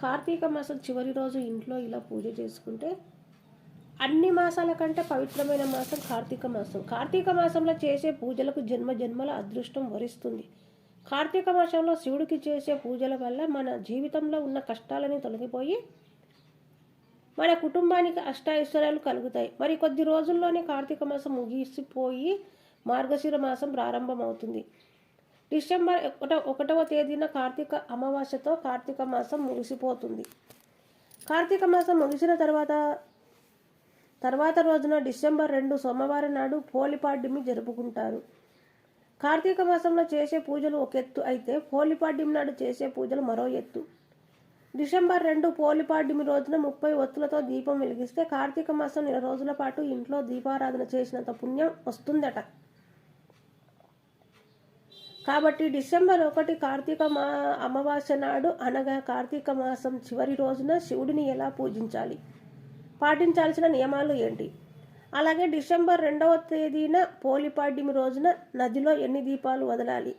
కార్తీక మాసం చివరి రోజు ఇంట్లో ఇలా పూజ చేసుకుంటే అన్ని మాసాల కంటే పవిత్రమైన మాసం కార్తీక మాసం. కార్తీక మాసంలో చేసే పూజలకు జన్మ జన్మల అదృష్టం వరిస్తుంది. కార్తీక మాసంలో శివుడికి చేసే పూజల వల్ల మన జీవితంలో ఉన్న కష్టాలని తొలగిపోయి మన కుటుంబానికి అష్టాైశ్వర్యాలు కలుగుతాయి. మరి కొద్ది రోజుల్లోనే కార్తీక మాసం ముగిసిపోయి మార్గశిర మాసం ప్రారంభమవుతుంది. డిసెంబర్ ఒకటో ఒకటవ తేదీన కార్తీక అమావాస్యతో కార్తీక మాసం ముగిసిపోతుంది. కార్తీక మాసం ముగిసిన తర్వాత తర్వాత రోజున డిసెంబర్ రెండు సోమవారం నాడు పోలిపాడ్యమి జరుపుకుంటారు. కార్తీక మాసంలో చేసే పూజలు ఒక ఎత్తు అయితే పోలిపాడ్యమి నాడు చేసే పూజలు మరో ఎత్తు. డిసెంబర్ రెండు పోలిపాడ్యమి రోజున ముప్పై ఒత్తులతో దీపం వెలిగిస్తే కార్తీక మాసం నెల రోజుల పాటు ఇంట్లో దీపారాధన చేసినంత పుణ్యం వస్తుందట. కాబట్టి డిసెంబర్ ఒకటి కార్తీక మా అమావాస్య నాడు అనగా కార్తీక మాసం చివరి రోజున శివుడిని ఎలా పూజించాలి? పాటించాల్సిన నియమాలు ఏంటి? అలాగే డిసెంబర్ రెండవ తేదీన పోలిపాడ్యమి రోజున నదిలో ఎన్ని దీపాలు వదలాలి?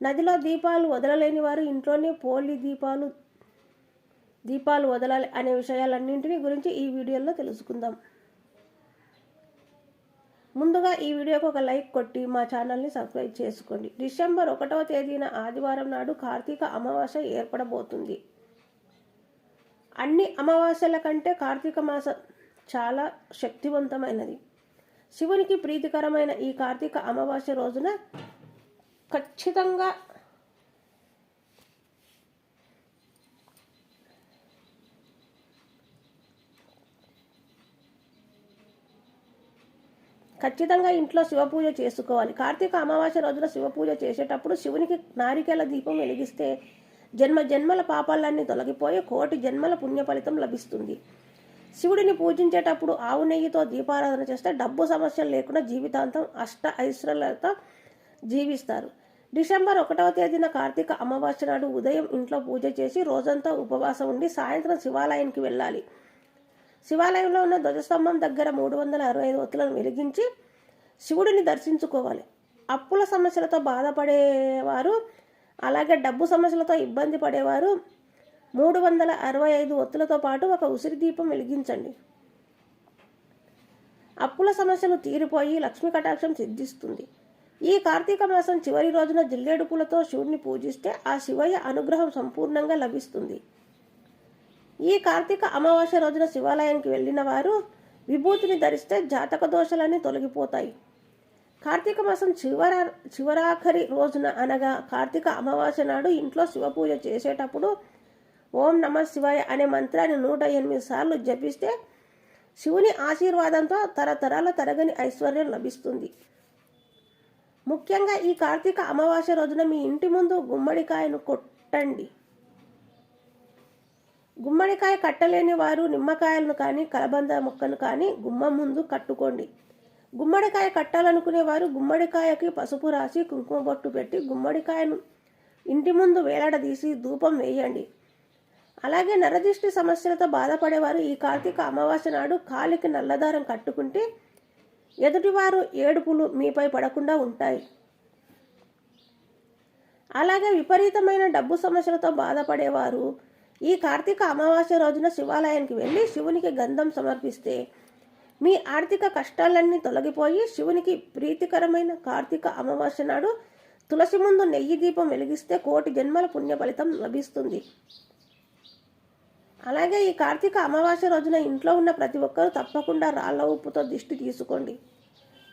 నదిలో దీపాలు వదలలేని వారు ఇంట్లోనే పోలి దీపాలు దీపాలు వదలాలి అనే విషయాలన్నింటినీ గురించి ఈ వీడియోలో తెలుసుకుందాం. ముందుగా ఈ వీడియోకి ఒక లైక్ కొట్టి మా ఛానల్ని సబ్స్క్రైబ్ చేసుకోండి. డిసెంబర్ ఒకటవ తేదీన ఆదివారం నాడు కార్తీక అమావాస్య ఏర్పడబోతుంది. అన్ని అమావాస్యల కంటే కార్తీక మాసం చాలా శక్తివంతమైనది. శివునికి ప్రీతికరమైన ఈ కార్తీక అమావాస్య రోజున ఖచ్చితంగా ఖచ్చితంగా ఇంట్లో శివపూజ చేసుకోవాలి. కార్తీక అమావాస్య రోజున శివపూజ చేసేటప్పుడు శివునికి నారికేల దీపం వెలిగిస్తే జన్మ జన్మల పాపాలన్నీ తొలగిపోయి కోటి జన్మల పుణ్య ఫలితం లభిస్తుంది. శివుడిని పూజించేటప్పుడు ఆవు నెయ్యితో దీపారాధన చేస్తే డబ్బు సమస్యలు లేకుండా జీవితాంతం అష్ట ఐశ్వర్యత జీవిస్తారు. డిసెంబర్ ఒకటవ తేదీన కార్తీక అమావాస్య నాడు ఉదయం ఇంట్లో పూజ చేసి రోజంతా ఉపవాసం ఉండి సాయంత్రం శివాలయానికి వెళ్ళాలి. శివాలయంలో ఉన్న ధ్వజస్తంభం దగ్గర మూడు వందల అరవై ఐదు ఒత్తులను వెలిగించి శివుడిని దర్శించుకోవాలి. అప్పుల సమస్యలతో బాధపడేవారు అలాగే డబ్బు సమస్యలతో ఇబ్బంది పడేవారు మూడు వందల అరవై ఐదు ఒత్తులతో పాటు ఒక ఉసిరి దీపం వెలిగించండి. అప్పుల సమస్యలు తీరిపోయి లక్ష్మీ కటాక్షం సిద్ధిస్తుంది. ఈ కార్తీక మాసం చివరి రోజున జిల్లేడు పూలతో శివుడిని పూజిస్తే ఆ శివయ్య అనుగ్రహం సంపూర్ణంగా లభిస్తుంది. ఈ కార్తీక అమావాస్య రోజున శివాలయానికి వెళ్ళిన వారు విభూతిని ధరిస్తే జాతక దోషాలన్నీ తొలగిపోతాయి. కార్తీక మాసం చివర చివరాఖరి రోజున అనగా కార్తీక అమావాస్య నాడు ఇంట్లో శివపూజ చేసేటప్పుడు ఓం నమ శివాయ అనే మంత్రాన్ని నూట ఎనిమిది సార్లు జపిస్తే శివుని ఆశీర్వాదంతో తరతరాల తరగని ఐశ్వర్యం లభిస్తుంది. ముఖ్యంగా ఈ కార్తీక అమావాస్య రోజున మీ ఇంటి ముందు గుమ్మడికాయను కొట్టండి. గుమ్మడికాయ కట్టలేని వారు నిమ్మకాయలను కానీ కలబంద మొక్కను కానీ గుమ్మం ముందు కట్టుకోండి. గుమ్మడికాయ కట్టాలనుకునే వారు గుమ్మడికాయకి పసుపు రాసి కుంకుమ బొట్టు పెట్టి గుమ్మడికాయను ఇంటి ముందు వేలాడదీసి ధూపం వేయండి. అలాగే నరదిష్టి సమస్యలతో బాధపడేవారు ఈ కార్తీక అమావాస్య నాడు కాలికి నల్లదారం కట్టుకుంటే ఎదుటివారు ఏడుపులు మీపై పడకుండా ఉంటాయి. అలాగే విపరీతమైన డబ్బు సమస్యలతో బాధపడేవారు ఈ కార్తీక అమావాస్య రోజున శివాలయానికి వెళ్ళి శివునికి గంధం సమర్పిస్తే మీ ఆర్థిక కష్టాలన్నీ తొలగిపోయి శివునికి ప్రీతికరమైన కార్తీక అమావాస్య నాడు తులసి ముందు నెయ్యి దీపం వెలిగిస్తే కోటి జన్మల పుణ్య ఫలితం లభిస్తుంది. అలాగే ఈ కార్తీక అమావాస్య రోజున ఇంట్లో ఉన్న ప్రతి ఒక్కరూ తప్పకుండా రాళ్ళ ఉప్పుతో దిష్టి తీసుకోండి.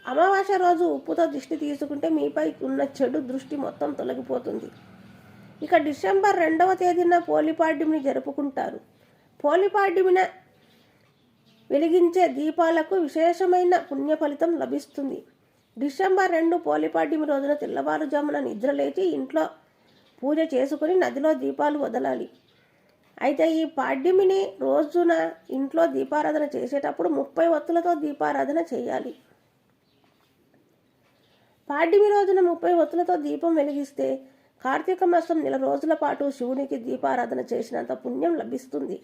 అమావాస్య రోజు ఉప్పుతో దిష్టి తీసుకుంటే మీపై ఉన్న చెడు దృష్టి మొత్తం తొలగిపోతుంది. ఇక డిసెంబర్ రెండవ తేదీన పోలిపాడ్యమిని జరుపుకుంటారు. పోలిపాడ్యమిన వెలిగించే దీపాలకు విశేషమైన పుణ్య ఫలితం లభిస్తుంది. డిసెంబర్ రెండు పోలిపాడ్యమి రోజున తెల్లవారుజామున నిద్రలేచి ఇంట్లో పూజ చేసుకుని నదిలో దీపాలు వదలాలి. అయితే ఈ పాడ్యమిని రోజున ఇంట్లో దీపారాధన చేసేటప్పుడు ముప్పై ఒత్తులతో దీపారాధన చేయాలి. పాడ్యమి రోజున ముప్పై ఒత్తులతో దీపం వెలిగిస్తే కార్తీక మాసం నెల రోజుల పాటు శివునికి దీపారాధన చేసినంత పుణ్యం లభిస్తుంది.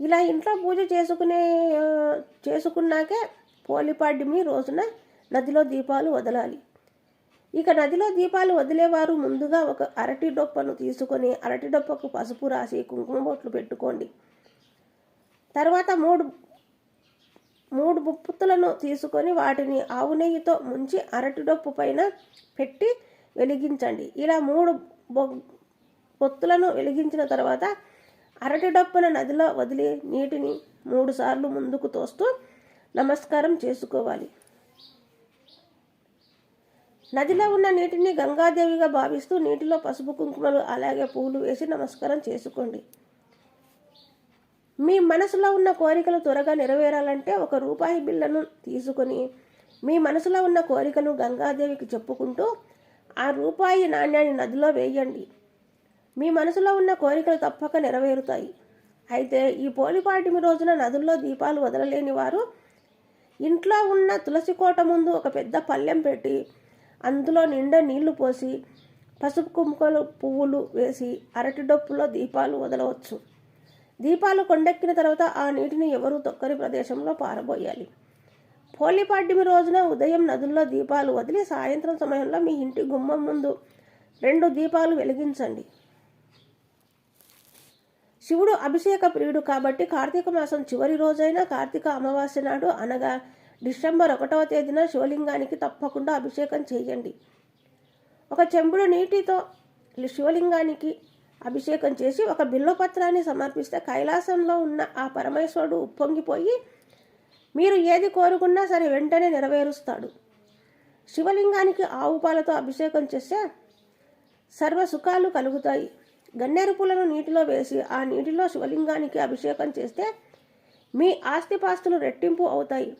ఇలా ఇంట్లో పూజ చేసుకునే చేసుకున్నాకే పోలిపాడ్యమి రోజున నదిలో దీపాలు వదలాలి. ఇక నదిలో దీపాలు వదిలేవారు ముందుగా ఒక అరటి డొప్పను తీసుకొని అరటి డొప్పకు పసుపు రాసి కుంకుమ బొట్లు పెట్టుకోండి. తర్వాత మూడు మూడు బుప్పుతులను తీసుకొని వాటిని ఆవు నెయ్యితో ముంచి అరటి డొప్పు పైన పెట్టి వెలిగించండి. ఇలా మూడు బొ పొత్తులను వెలిగించిన తర్వాత అరటి డప్పున నదిలో వదిలి నీటిని మూడుసార్లు ముందుకు తోస్తూ నమస్కారం చేసుకోవాలి. నదిలో ఉన్న నీటిని గంగాదేవిగా భావిస్తూ నీటిలో పసుపు కుంకుమలు అలాగే పువ్వులు వేసి నమస్కారం చేసుకోండి. మీ మనసులో ఉన్న కోరికలు త్వరగా నెరవేరాలంటే ఒక రూపాయి బిళ్ళను తీసుకొని మీ మనసులో ఉన్న కోరికను గంగాదేవికి చెప్పుకుంటూ ఆ రూపాయి నాణ్యాన్ని నదిలో వేయండి. మీ మనసులో ఉన్న కోరికలు తప్పక నెరవేరుతాయి. అయితే ఈ పోలిపాటిమి రోజున నదుల్లో దీపాలు వదలలేని వారు ఇంట్లో ఉన్న తులసి కోట ముందు ఒక పెద్ద పళ్ళెం పెట్టి అందులో నిండా నీళ్ళు పోసి పసుపు కుంకుమలు పువ్వులు వేసి అరటి డొప్పులో దీపాలు వదలవచ్చు. దీపాలు కొండెక్కిన తర్వాత ఆ నీటిని ఎవరు తొక్కరి ప్రదేశంలో పారబోయాలి. పోలిపాడ్యమి రోజున ఉదయం నదుల్లో దీపాలు వదిలి సాయంత్రం సమయంలో మీ ఇంటి గుమ్మం ముందు రెండు దీపాలు వెలిగించండి. శివుడు అభిషేక ప్రియుడు కాబట్టి కార్తీక మాసం చివరి రోజైన కార్తీక అమావాస్య నాడు అనగా డిసెంబర్ ఒకటవ తేదీన శివలింగానికి తప్పకుండా అభిషేకం చేయండి. ఒక చెంబుడు నీటితో శివలింగానికి అభిషేకం చేసి ఒక బిల్వపత్రాన్ని సమర్పిస్తే కైలాసంలో ఉన్న ఆ పరమేశ్వరుడు ఉప్పొంగిపోయి మీరు ఏది కోరుకున్నా సరే వెంటనే నెరవేరుస్తాడు. శివలింగానికి ఆవు పాలతో అభిషేకం చేస్తే సర్వ సుఖాలు కలుగుతాయి. గన్నేరు పూలను నీటిలో వేసి ఆ నీటిలో శివలింగానికి అభిషేకం చేస్తే మీ ఆస్తిపాస్తులు రెట్టింపు అవుతాయి.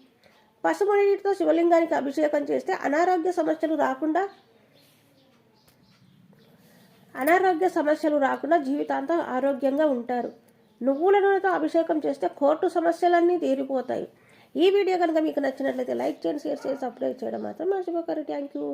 పసుపు నీటితో శివలింగానికి అభిషేకం చేస్తే అనారోగ్య సమస్యలు రాకుండా అనారోగ్య సమస్యలు రాకుండా జీవితాంతం ఆరోగ్యంగా ఉంటారు. నువ్వుల నూనెతో అభిషేకం చేస్తే కోర్టు సమస్యలన్నీ తీరిపోతాయి. ఈ వీడియో కనుక మీకు నచ్చినట్లయితే లైక్ చేయండి షేర్ చేసి సబ్స్క్రైబ్ చేయడం మాత్రం మర్చిపోకారు థ్యాంక్ యూ